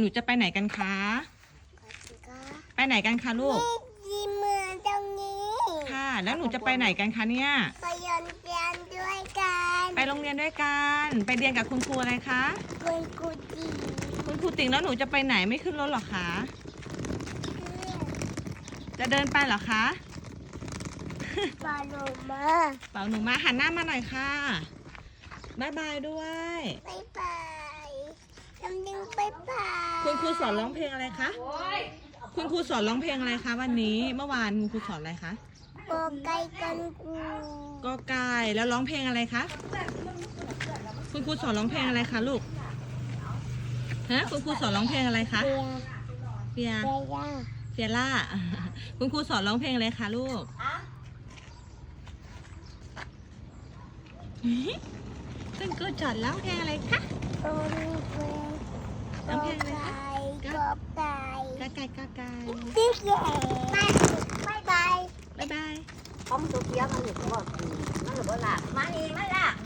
หนูจะไปไหนกันคะก็ไปไหนกันคะลูกยีมือตรงนี้ค่ะ แล้วหนูจะไปไหนกันคะเนี่ย ไปยนเรียนด้วยกันไปโรงเรียนด้วยกัน ไปเรียนกับคุณครูอะไรคะ คุณกูจีคุณครูติ๋งแล้วหนูจะไปไหนไม่ขึ้นรถหรอคะ จะเดินไปเหรอคะ ปลาโลมาเปล่าหนูมาหันหน้ามาหน่อยค่ะบายบายด้วยไปไปทำดึงไปไป คุณครูสอนร้องเพลงอะไรคะ คุณครูสอนร้องเพลงอะไรคะวันนี้ เมื่อวานคุณครูสอนอะไรคะโกไก่กันกูก็ไก่แล้วร้องเพลงอะไรคะ คุณครูสอนร้องเพลงอะไรคะลูก ฮะ คุณครูสอนร้องเพลงอะไรคะเบียร์เฟียเบียร์เฟียล่า คุณครูสอนร้องเพลงอะไรคะลูกคุณครูสอนร้องเพลงอะไรคะโอ้ยเบียร์ร้ องเพลงอะไรคะโกไก่กาไก่กาไก่ติ๊กเย่บายบายบายบาย không tôi kia mà được có nó là bữa lạc mà đi mới lạc